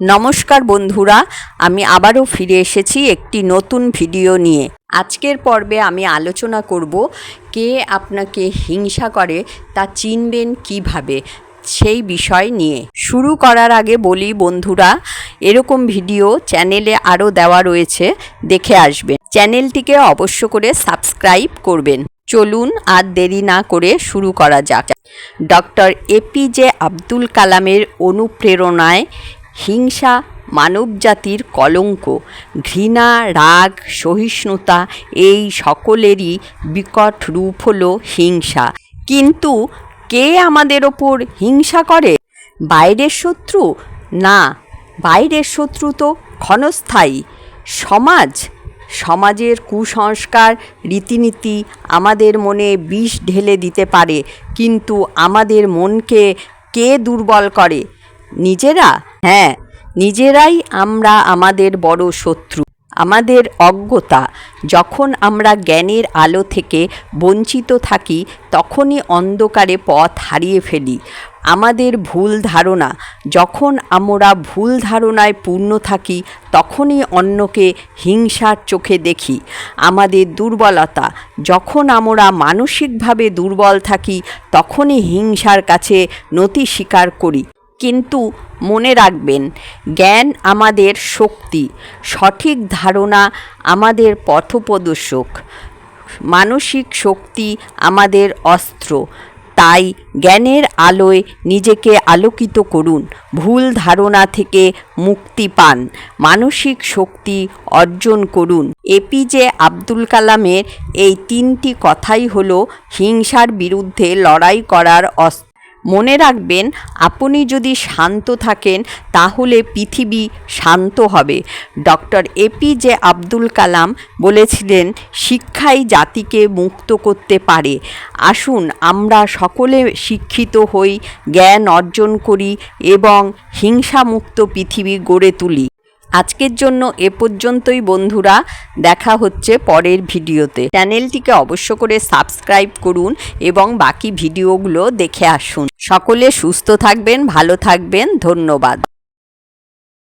নমস্কার বন্ধুরা, আমি আবারও ফিরে এসেছি একটি নতুন ভিডিও নিয়ে। আজকের পর্বে আমি আলোচনা করব, কে আপনাকে হিংসা করে, তা চিনবেন কীভাবে, সেই বিষয় নিয়ে। শুরু করার আগে বলি বন্ধুরা, এরকম ভিডিও চ্যানেলে আরও দেওয়া রয়েছে, দেখে আসবেন। চ্যানেলটিকে অবশ্য করে সাবস্ক্রাইব করবেন। চলুন আর দেরি না করে শুরু করা যাক। ডক্টর এপিজে আব্দুল কালামের অনুপ্রেরণায় হিংসা, মানবজাতির কলঙ্ক, ঘৃণা, রাগ, সহিষ্ণুতা, এই সকলেরই বিকট রূপ হল হিংসা। কিন্তু কে আমাদের ওপর হিংসা করে? বাইরের শত্রু? না, বাইরের শত্রু তো ক্ষণস্থায়ী। সমাজ? সমাজের কুসংস্কার রীতিনীতি আমাদের মনে বিষ ঢেলে দিতে পারে, কিন্তু আমাদের মনকে কে দুর্বল করে? নিজেরা? হ্যাঁ নিজেরাই আমরা আমাদের বড় শত্রু, আমাদের অজ্ঞতা। যখন আমরা জ্ঞানের আলো থেকে বঞ্চিত থাকি, তখনই অন্ধকারে পথ হারিয়ে ফেলি। আমাদের ভুল ধারণা, যখন আমরা ভুল ধারণায় পূর্ণ থাকি, তখনই অন্যকে হিংসার চোখে দেখি। আমাদের দুর্বলতা, যখন আমরা মানসিকভাবে দুর্বল থাকি, তখনই হিংসার কাছে নতি স্বীকার করি। কিন্তু মনে রাখবেন, জ্ঞান আমাদের শক্তি, সঠিক ধারণা আমাদের পথপ্রদর্শক, মানসিক শক্তি আমাদের অস্ত্র। তাই জ্ঞানের আলোয় নিজেকে আলোকিত করুন, ভুল ধারণা থেকে মুক্তি পান, মানসিক শক্তি অর্জন করুন। এপিজে আব্দুল কালামের এই তিনটি কথাই হলো হিংসার বিরুদ্ধে লড়াই করার অস্ত্র। মনে রাখবেন, আপনি যদি শান্ত থাকেন, তাহলে পৃথিবী শান্ত হবে। ডক্টর এপিজে আব্দুল কালাম বলেছিলেন, শিক্ষাই জাতিকে মুক্ত করতে পারে। আসুন, আমরা সকলে শিক্ষিত হই, জ্ঞান অর্জন করি এবং হিংসামুক্ত পৃথিবী গড়ে তুলি। আজকের জন্য এ পর্যন্তই বন্ধুরা, দেখা হচ্ছে পরের ভিডিওতে। চ্যানেলটিকে অবশ্য করে সাবস্ক্রাইব করুন এবং বাকি ভিডিওগুলো দেখে আসুন। সকলে সুস্থ থাকবেন, ভালো থাকবেন, ধন্যবাদ।